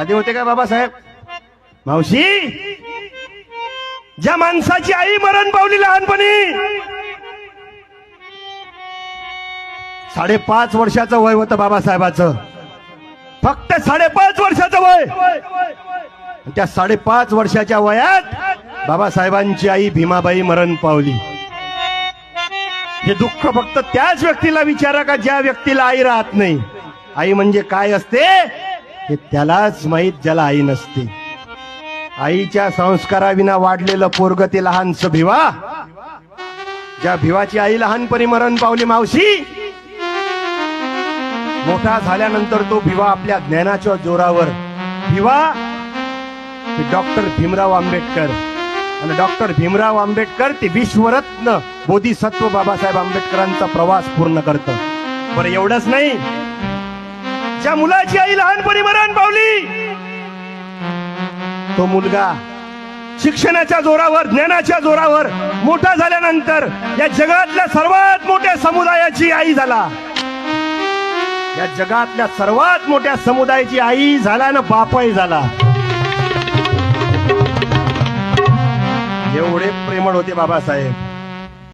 साधे होते का बाबासाहेब? मावशी ज्या माणसाची आई मरण पावली लहानपणी साडेपाच वर्षाचं वय होतं बाबासाहेबाचं. फक्त साडेपाच वर्षाचं वय. त्या साडेपाच वर्षाच्या वयात बाबासाहेबांची आई भीमाबाई मरण पावली. हे दुःख फक्त त्याच व्यक्तीला विचारा का ज्या व्यक्तीला आई राहत नाही? आई म्हणजे काय असते? हे त्यालाच माहीत ज्याला आई नसते. आईच्या संस्काराविना वाढलेलं पोरग ते लहानस भिवा. ज्या भिवाची आई लहानपणी मरण पावली मावशी मोठा झाल्यानंतर तो भिवा आपल्या ज्ञानाच्या जोरावर. भिवा डॉक्टर भीमराव आंबेडकर. आणि डॉक्टर भीमराव आंबेडकर ते विश्वरत्न बोधिसत्व बाबासाहेब आंबेडकरांचा प्रवास पूर्ण करतं. बरं एवढंच नाही. ज्या मुलाची आई लहानपणी तो मुलगा शिक्षणाच्या जोरावर ज्ञानाच्या जोरावर मोठा झाल्यानंतर या जगातल्या सर्वात मोठ्या समुदायाची आई झाला. या जगातल्या सर्वात मोठ्या समुदायाची आई झाला ना बापही झाला. एवढे प्रेमळ होते बाबासाहेब.